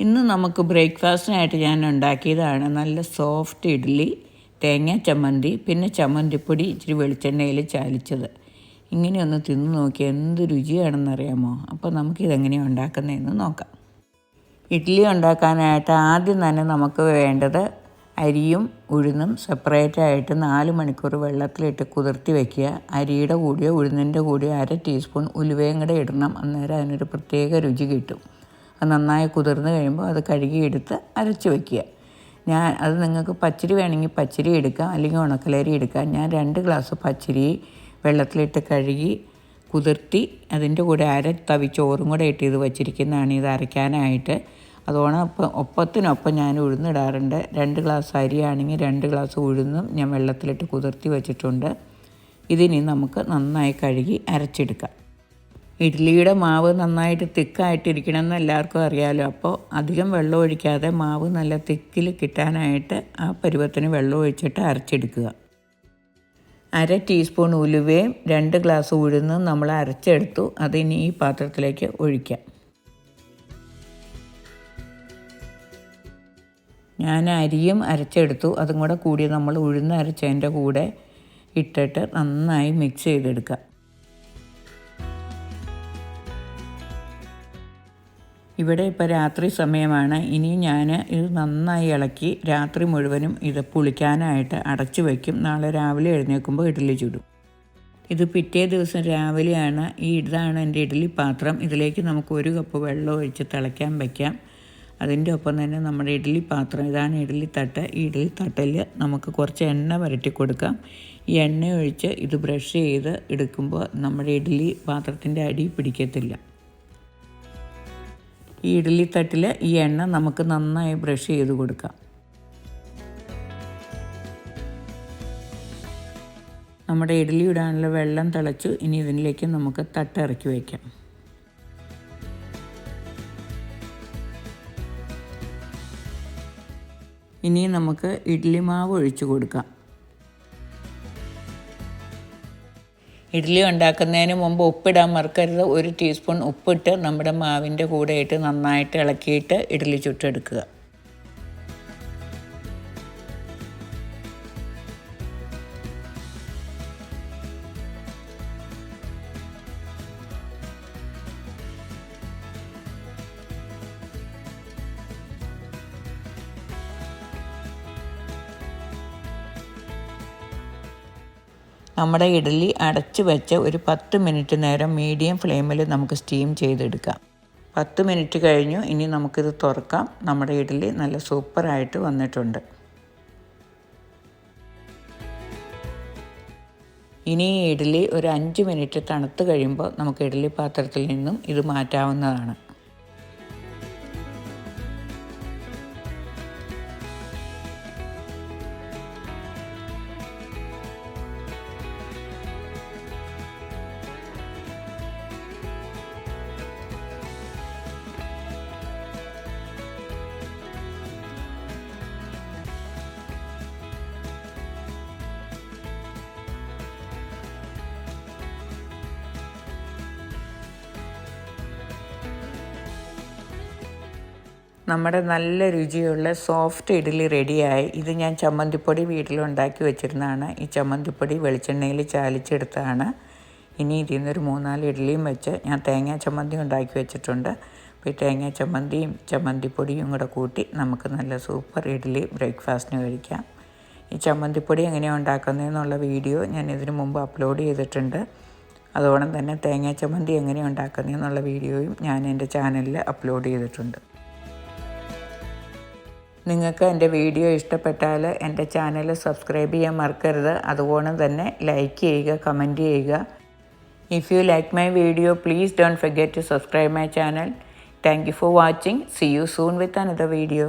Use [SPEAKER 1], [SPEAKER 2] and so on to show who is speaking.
[SPEAKER 1] ഇന്ന് നമുക്ക് ബ്രേക്ക്ഫാസ്റ്റിനായിട്ട് ഞാൻ ഉണ്ടാക്കിയതാണ് നല്ല സോഫ്റ്റ് ഇഡ്ഡലി തേങ്ങ ചമ്മന്തി പിന്നെ ചമ്മന്തിപ്പൊടി ഇച്ചിരി വെളിച്ചെണ്ണയിൽ ചാലിച്ചത്. ഇങ്ങനെയൊന്ന് തിന്നു നോക്കി എന്ത് രുചിയാണെന്നറിയാമോ? അപ്പോൾ നമുക്കിതെങ്ങനെയാണ് ഉണ്ടാക്കുന്നതെന്ന് നോക്കാം. ഇഡ്ഡലി ഉണ്ടാക്കാനായിട്ട് ആദ്യം തന്നെ നമുക്ക് വേണ്ടത് അരിയും ഉഴുന്നും സെപ്പറേറ്റ് ആയിട്ട് നാല് മണിക്കൂർ വെള്ളത്തിലിട്ട് കുതിർത്തി വയ്ക്കുക അരിയുടെ കൂടിയോ ഉഴുന്നിന്റെ കൂടിയോ അര ടീസ്പൂൺ ഉലുവയും കൂടെ ഇടണം. അന്നേരം അതിനൊരു പ്രത്യേക രുചി കിട്ടും. അത് നന്നായി കുതിർന്ന് കഴിയുമ്പോൾ അത് കഴുകിയെടുത്ത് അരച്ച് വയ്ക്കുക. ഞാൻ അത് നിങ്ങൾക്ക് പച്ചരി വേണമെങ്കിൽ പച്ചരി എടുക്കാം അല്ലെങ്കിൽ ഉണക്കലരി എടുക്കാം. ഞാൻ രണ്ട് ഗ്ലാസ് പച്ചരി വെള്ളത്തിലിട്ട് കഴുകി കുതിർത്തി അതിന്റെ കൂടെ അര തവി ചോറും കൂടെ ഇട്ട് ഇത് വച്ചിരിക്കുന്നതാണ് ഇത് അരയ്ക്കാനായിട്ട്. അതോണം അപ്പം ഒപ്പത്തിനൊപ്പം ഞാൻ ഉഴുന്നിടാറുണ്ട്. രണ്ട് ഗ്ലാസ് അരിയാണെങ്കിൽ രണ്ട് ഗ്ലാസ് ഉഴുന്നും ഞാൻ വെള്ളത്തിലിട്ട് കുതിർത്തി വെച്ചിട്ടുണ്ട്. ഇതിനി നമുക്ക് നന്നായി കഴുകി അരച്ചെടുക്കാം. ഇഡ്ഡലിയുടെ മാവ് നന്നായിട്ട് തിക്കായിട്ടിരിക്കണം എന്ന് എല്ലാവർക്കും അറിയാമല്ലോ അപ്പോൾ അധികം വെള്ളം ഒഴിക്കാതെ മാവ് നല്ല തിക്കിൽ കിട്ടാനായിട്ട് ആ പരുവത്തിന് വെള്ളം ഒഴിച്ചിട്ട് അരച്ചെടുക്കുക. അര ടീസ്പൂൺ ഉലുവയും രണ്ട് ഗ്ലാസ് ഉഴുന്നും നമ്മൾ അരച്ചെടുത്തു. അതിനി ഈ പാത്രത്തിലേക്ക് ഒഴിക്കാം. ഞാൻ അരിയും അരച്ചെടുത്തു. അതും കൂടെ കൂടി നമ്മൾ ഉഴുന്ന് അരച്ചതിന്റെ കൂടെ ഇട്ടിട്ട് നന്നായി മിക്സ് ചെയ്തെടുക്കുക. ഇവിടെ ഇപ്പോൾ രാത്രി സമയമാണ്. ഇനി ഞാൻ ഇത് നന്നായി ഇളക്കി രാത്രി മുഴുവനും ഇത് പുളിക്കാനായിട്ട് അടച്ചു വയ്ക്കും നാളെ രാവിലെ എഴുന്നേൽക്കുമ്പോൾ ഇഡ്ഡലി ചുടും. ഇത് പിറ്റേ ദിവസം രാവിലെയാണ്. ഈ ഇതാണ് എന്റെ ഇഡ്ഡലി പാത്രം. ഇതിലേക്ക് നമുക്ക് ഒരു കപ്പ് വെള്ളം ഒഴിച്ച് തിളയ്ക്കാൻ വയ്ക്കാം അതിന്റെ ഒപ്പം തന്നെ നമ്മുടെ ഇഡ്ഡലി പാത്രം ഇതാണ് ഇഡ്ഡലി തട്ട്. ഈ ഇഡ്ഡലി തട്ടിൽ നമുക്ക് കുറച്ച് എണ്ണ വരട്ടി കൊടുക്കാം. ഈ എണ്ണ ഒഴിച്ച് ഇത് ബ്രഷ് ചെയ്ത് എടുക്കുമ്പോൾ നമ്മുടെ ഇഡ്ഡലി പാത്രത്തിന്റെ അടി പിടിക്കത്തില്ല. ഈ ഇഡ്ഡലി തട്ടിൽ ഈ എണ്ണ നമുക്ക് നന്നായി ബ്രഷ് ചെയ്ത് കൊടുക്കാം. നമ്മുടെ ഇഡ്ഡലി ഇടാനുള്ള വെള്ളം തിളച്ചു. ഇനി ഇതിലേക്ക് നമുക്ക് തട്ട് ഇറക്കി വയ്ക്കാം ഇനി നമുക്ക് ഇഡ്ഡലി മാവ് ഒഴിച്ചു കൊടുക്കാം. ഇഡ്ഡലി ഉണ്ടാക്കുന്നതിന് മുമ്പ് ഉപ്പിടാൻ മറക്കരുത്. ഒരു ടീസ്പൂൺ ഉപ്പിട്ട് നമ്മുടെ മാവിന്റെ കൂടെ ഇട്ട് നന്നായിട്ട് ഇളക്കിയിട്ട് ഇഡ്ഡലി ചുട്ടെടുക്കുക. നമ്മുടെ ഇഡ്ഡലി അടച്ചു വെച്ച് ഒരു പത്ത് മിനിറ്റ് നേരം മീഡിയം ഫ്ലെയിമിൽ നമുക്ക് സ്റ്റീം ചെയ്തെടുക്കാം. പത്ത് മിനിറ്റ് കഴിഞ്ഞു. ഇനി നമുക്കിത് തുറക്കാം. നമ്മുടെ ഇഡ്ഡലി നല്ല സൂപ്പറായിട്ട് വന്നിട്ടുണ്ട്. ഇനി ഇഡ്ഡലി ഒരു അഞ്ച് മിനിറ്റ് തണുത്ത് കഴിയുമ്പോൾ നമുക്ക് ഇഡ്ഡലി പാത്രത്തിൽ നിന്നും ഇത് മാറ്റാവുന്നതാണ്. നമ്മുടെ നല്ല രുചിയുള്ള സോഫ്റ്റ് ഇഡ്ഡലി റെഡിയായി. ഇത് ഞാൻ ചമ്മന്തിപ്പൊടി വീട്ടിലുണ്ടാക്കി വെച്ചിരുന്നതാണ്. ഈ ചമ്മന്തിപ്പൊടി വെളിച്ചെണ്ണയിൽ ചാലിച്ചെടുത്താണ് ഇനി ഇതിൽ നിന്നൊരു മൂന്നാൽ ഇഡ്ഡലിയും വെച്ച് ഞാൻ തേങ്ങാ ചമ്മന്തി ഉണ്ടാക്കി വെച്ചിട്ടുണ്ട്. അപ്പോൾ ഈ തേങ്ങാ ചമ്മന്തിയും ചമ്മന്തിപ്പൊടിയും കൂടെ കൂട്ടി നമുക്ക് നല്ല സൂപ്പർ ഇഡ്ഡലി ബ്രേക്ക്ഫാസ്റ്റിന് കഴിക്കാം. ഈ ചമ്മന്തിപ്പൊടി എങ്ങനെയാണ് ഉണ്ടാക്കുന്നതെന്നുള്ള വീഡിയോ ഞാൻ ഇതിനു മുമ്പ് അപ്ലോഡ് ചെയ്തിട്ടുണ്ട്. അതോടൊപ്പം തന്നെ തേങ്ങാ ചമ്മന്തി എങ്ങനെയാണ് ഉണ്ടാക്കുന്നതെന്നുള്ള വീഡിയോയും ഞാൻ എന്റെ ചാനലിൽ അപ്ലോഡ് ചെയ്തിട്ടുണ്ട്. നിങ്ങൾക്ക് എന്റെ വീഡിയോ ഇഷ്ടപ്പെട്ടാൽ എന്റെ ചാനൽ സബ്സ്ക്രൈബ് ചെയ്യാൻ മറക്കരുത്. അതുപോലെ തന്നെ ലൈക്ക് ചെയ്യുക കമന്റ് ചെയ്യുക. If you like my video please don't forget to subscribe my channel thank you for watching see you soon with another video